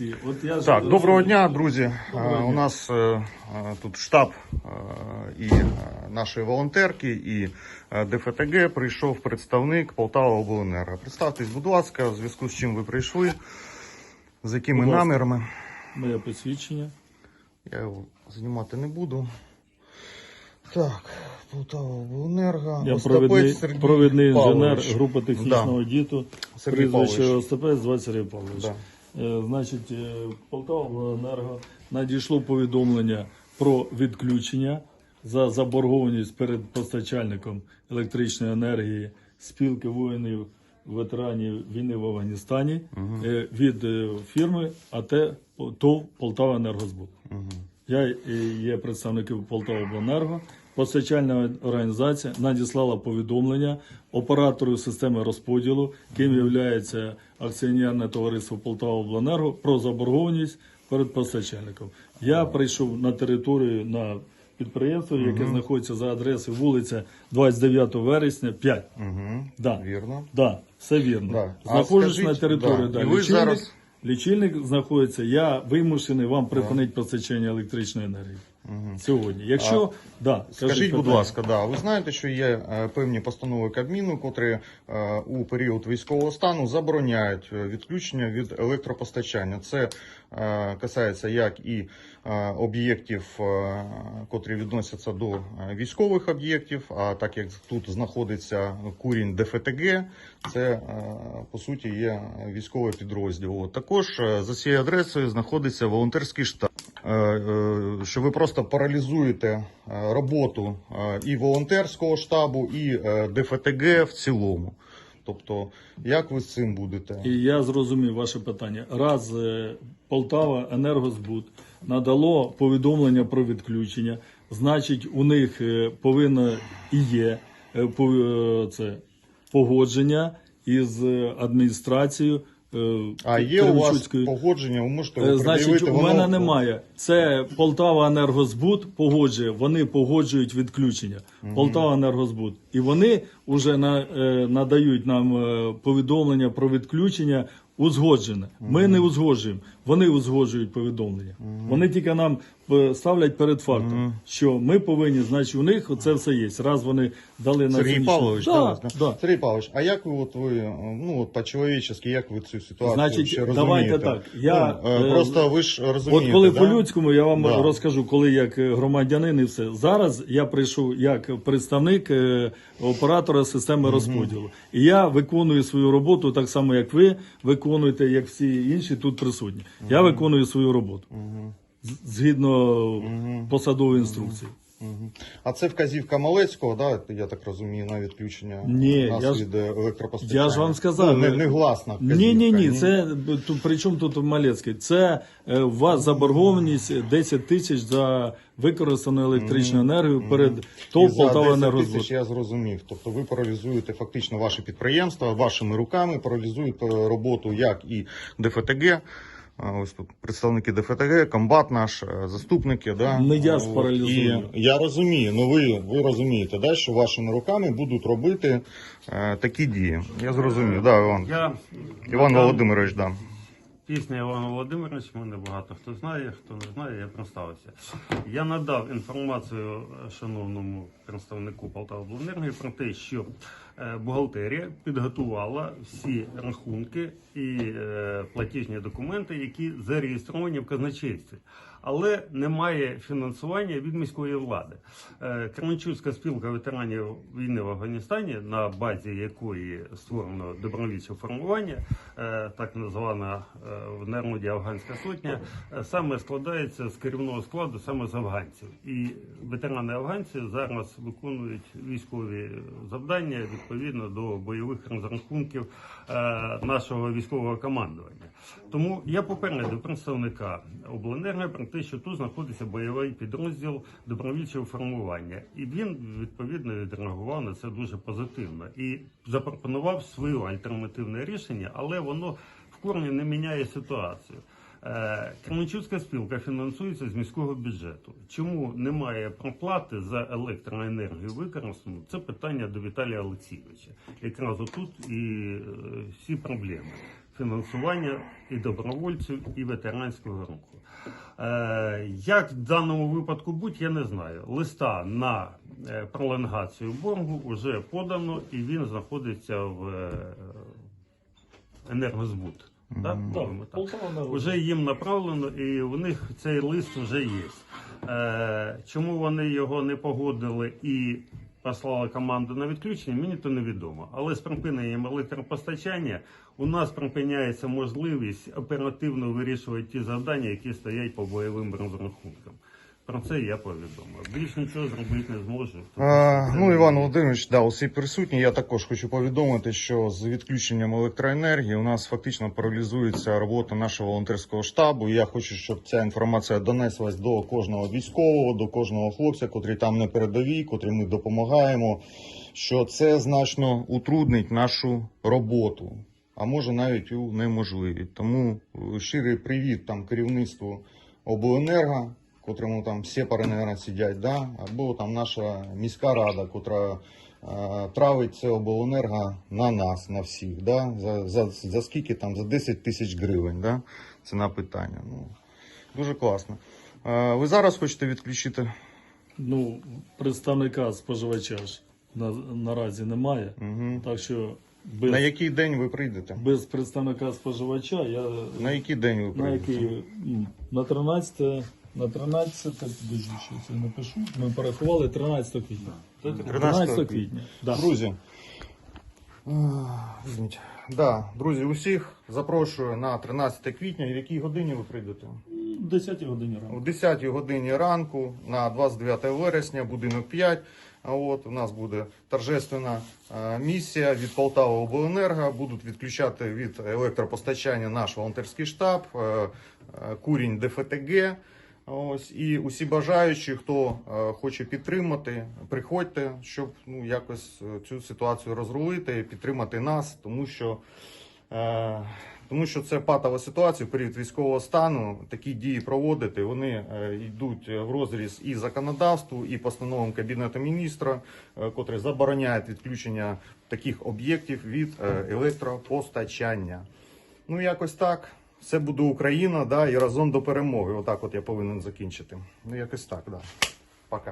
От я Так, доброго дня, друзі. Доброго Е, дня. У нас е, тут штаб е, і нашої волонтерки, і ДФТГ прийшов представник Полтава Обленерго. Представтесь, будь ласка, в зв'язку з чим ви прийшли, з якими Будь намірами. Моє посвідчення. Я його знімати не буду. Так, Полтава Обленерго. Я провідний, провідний інженер групи технічного діту. Сергій Павлович. Остапець, звати Сергій Павлович. Да. Е, Значить, е, надійшло повідомлення про відключення за заборгованість перед постачальником електричної енергії спілки воїнів ветеранів війни в Афганістані е, від фірми АТ ТОВ Полтава Енергозбут. Я е, є представником Полтавобленерго. Постачальна організація надіслала повідомлення оператору системи розподілу, ким є акціонерне товариство Полтавобленерго, про заборгованість перед постачальником. Я прийшов на територію на підприємство, яке знаходиться за адресою вулиця 29 вересня, 5. Угу. Да. Вірно. Да, все вірно. Да. Знаходжусь скажіть, на території. да, Да. Лічильник, зараз- лічильник знаходиться. Я вимушений вам припинити постачання електричної енергії сьогодні. Якщо да, Скажіть, кажіть будь питання. ласка, да, ви знаєте, що є е, певні постанови Кабміну, котрі е, у період військового стану забороняють е, відключення від електропостачання. Це е, касається як і е, об'єктів, е, котрі відносяться до е, військових об'єктів. А так як тут знаходиться курінь ДФТГ, це е, по суті є військовий підрозділ. Також е, за цією адресою знаходиться волонтерський штаб. Е, е, Що ви просто паралізуєте е, роботу е, і волонтерського штабу, і е, ДФТГ в цілому. Тобто, як ви з цим будете? І я зрозумів ваше питання. Раз Полтава Енергозбут надало повідомлення про відключення, значить, у них повинно і є це погодження із адміністрацією. Е, А є у вас погодження, ви можете ви Значить, у у воно- мене немає. Це Полтава Енергозбут погоджує. Вони погоджують відключення. Полтава Енергозбут. І вони вже на, е, надають нам е, повідомлення про відключення узгоджене. Ми не узгоджуємо. Вони узгоджують повідомлення. Вони тільки нам е, ставлять перед фактом, що ми повинні, значить, у них це все є. Раз вони дали на Сергій Павлович, да, да, да. Сергій Павлович, а як ви от ви ну от по-чоловічески, як ви цю ситуацію Значить, ще давайте так, я, ну, е, е, просто ви ж розумієте. От коли да? по-людському я вам Да. розкажу, коли як громадянин і все. Зараз я прийшов як представник оператора системи розподілу. І я виконую свою роботу так само, як ви виконуєте, як всі інші тут присутні. Я виконую свою роботу. Згідно посадової інструкції. А це вказівка Малецького, да, я так розумію, на відключення Ні, нас я від е, електропостачання. Я ж вам сказав, Ну, не, не гласна вказівка. Ні, ні, ні. Це при чому тут Малецький? Це е, у вас заборгованість 10 тисяч за використану електричну енергію перед ТОВ Полтава 10 тисяч я зрозумів. Тобто ви паралізуєте фактично ваше підприємство вашими руками, паралізуєте роботу як і ДФТГ. Ось тут представники ДФТГ, комбат наш, е, заступники. Да? Не я спаралізую. І я розумію, ну ви, ви розумієте, да, що вашими руками будуть робити е, такі дії. Я зрозумів, да, Іван. Я Іван надав- Володимирович, да. Пісня Івана Володимирович, мене багато хто знає, хто не знає, я представився. Я надав інформацію шановному представнику Полтавобленерго про те, що бухгалтерія підготувала всі рахунки і е, платіжні документи, які зареєстровані в казначействі. Але немає фінансування від міської влади. Е, Кременчуцька спілка ветеранів війни в Афганістані, на базі якої створено добровольче формування, е, так названа е, в народі Афганська сотня, е, саме складається з керівного складу саме з афганців. І ветерани афганці зараз виконують військові завдання відповідно до бойових розрахунків е, нашого військового командування. Тому я попередив представника обленерго про те, що тут знаходиться бойовий підрозділ добровільчого формування, і він відповідно відреагував на це дуже позитивно і запропонував своє альтернативне рішення, але воно в корні не міняє ситуацію. Е, Кременчуцька спілка фінансується з міського бюджету. Чому немає проплати за електроенергію використану? Це питання до Віталія Олексійовича. Якраз отут і е, всі проблеми фінансування і добровольців, і ветеранського руху. Е, як в даному випадку бути, я не знаю. Листа на пролонгацію боргу вже подано, і він знаходиться в енергозбут. Так. Вже їм направлено, і у них цей лист вже є. Е, чому вони його не погодили і послали команду на відключення, мені то невідомо. Але з припиненням електропостачання у нас припиняється можливість оперативно вирішувати ті завдання, які стоять по бойовим розрахункам. Про це я повідомив. Більш нічого зробити не зможу. А, ну, Іван. Володимирович, да, усі присутні. Я також хочу повідомити, що з відключенням електроенергії у нас фактично паралізується робота нашого волонтерського штабу. І Я хочу, щоб ця інформація донеслась до кожного військового, до кожного хлопця, котрий там на передовій, котрий ми допомагаємо. Що це значно утруднить нашу роботу, а може навіть унеможливить. Тому е, щирий привіт там керівництву обленерго, котрому там сепари, наверное, сидять, да? або там наша міська рада, котра е, травить це обленерго на нас, на всіх. Да? За, за, за скільки там? За 10 тисяч гривень. Да? Ціна питання. Ну, дуже класно. Е, ви зараз хочете відключити? Ну, представника споживача ж на, наразі немає. Угу. Так що без, На який день ви прийдете? без представника споживача я На який день ви на прийдете? який на 13 на 13 підожди, що це напишу. Ми порахували 13 квітня. 13 квітня. Да. Друзі. Візьміть. Да, друзі, усіх запрошую на 13 квітня. І в якій годині ви прийдете? В 10 годині О ранку. 10 годині ранку на 29 вересня, будинок 5. А от у нас буде торжественна е, місія від Полтава Обленерго. Будуть відключати від електропостачання наш волонтерський штаб, е, е, курінь ДФТГ. Ось і усі бажаючі, хто е, хоче підтримати, приходьте, щоб ну якось е, цю ситуацію розрулити, підтримати нас, тому що. Е, тому що це патова ситуація в період військового стану. Такі дії проводити вони йдуть в розріз і законодавству, і постановам Кабінету міністра, е, котрі забороняють відключення таких об'єктів від електропостачання. Ну якось так. Все буде Україна, да, і разом до перемоги. Отак, от я повинен закінчити. Ну якось так, да.